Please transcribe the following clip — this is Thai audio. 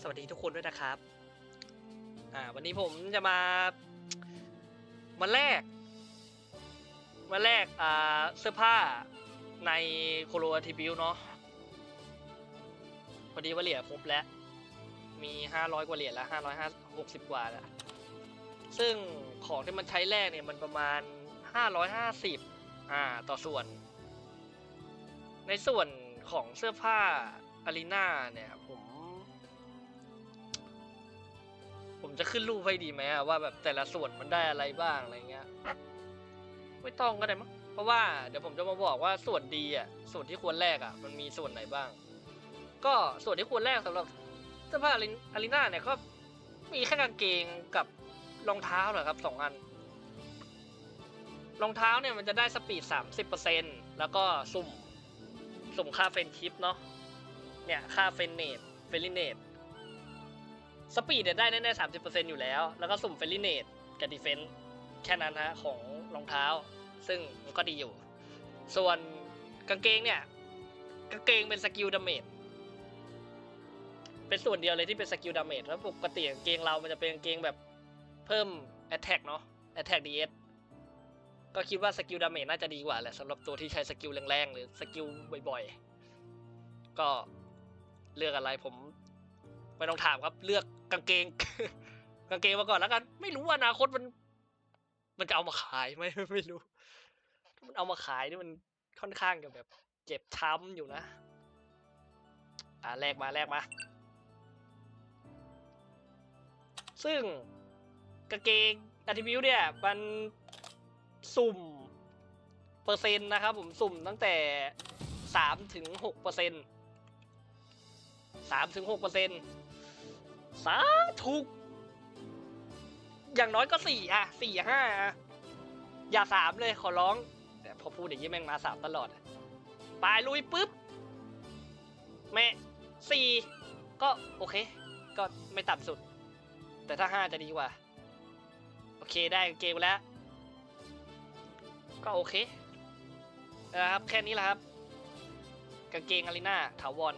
สวัสดีทุกคนด้วยนะครับ อ่า วันนี้ผมจะมามาแลกมาแลกอ่าเสื้อผ้าในโคโลอาทิบิวเนาะพอดีว่าเหรียญครบแล้ว มีห้าร้อยกว่าเหรียญแล้วห้าร้อยห้าหกสิบกว่าแล้ว ซึ่งของที่มันใช้แลกเนี่ยมันประมาณห้าร้อยห้าสิบอ่า ต่อส่วน ในส่วนของเสื้อผ้าอารีนาเนี่ยผม จะขึ้นรูปให้ดีไหมอะว่าแบบแต่ละส่วนมันได้อะไรบ้างอะไรเงี้ย ไม่ต้องก็ได้มั้งเพราะว่าเดี๋ยวผมจะมาบอกว่าส่วนดีอะส่วนที่ควรแลกอะมันมีส่วนไหนบ้าง ก็ส่วนที่ควรแลกสำหรับเสื้อผ้าอารีนาเนี่ยก็มีแค่กางเกงกับรองเท้าเหรอครับสองอันรองเท้าเนี่ยมันจะได้สปีด 30%แล้วก็สุ่ม สุ่มค่าเฟรนชิปเนาะเนี่ยค่าเฟรนเนตเฟรนเนต สปีดเนี่ยได้แน่ๆ30%อร์เซ็นต์อยู่แล้ว แล้วก็สุ่มเฟรนเนตกับดีเฟนส์แค่นั้นฮะของรองเท้า ซึ่งมันก็ดีอยู่ ส่วนกางเกงเนี่ยกางเกงเป็นสกิลดาเมจเป็นส่วนเดียวเลยที่เป็นสกิลดาเมจแล้วปกติกางเกงเรามันจะเป็นกางเกงแบบเพิ่ม Attack เนาะ Attack DS ก็คิดว่าสกิลดาเมจน่าจะดีกว่าแหละสำหรับตัวที่ใช้สกิลแรงๆ หรือสกิลบ่อยๆ ก็เลือกอะไรผม ไม่ต้องถามครับ เลือกกางเกง กางเกงมาก่อนแล้วกัน ไม่รู้ว่าอนาคตมัน มันจะเอามาขายไหมไม่รู้ มันเอามาขายนี่มันค่อนข้างจะแบบ เจ็บช้ำอยู่นะ อ่าแลกมาแลกมา ซึ่งกางเกงอัติบิวเนี่ย มันสุ่ม เปอร์เซ็นต์นะครับผมสุ่มตั้งแต่สามถึงหกเปอร์เซ็นต์สามถึงหกเปอร์เซ็นต์ สาธุอย่างน้อยก็สี่อะสี่ห้าอย่าสามเลยขอร้อง แต่พอพูดอย่างนี้แม่งมาสามตลอดปลายลุยปุ๊บ แม่สี่ก็โอเค ก็ไม่ต่ำสุด แต่ถ้าห้าจะดีกว่า โอเคได้เกมแล้ว ก็โอเคนะครับแค่นี้แหละครับกางเกงอารีนาถาวร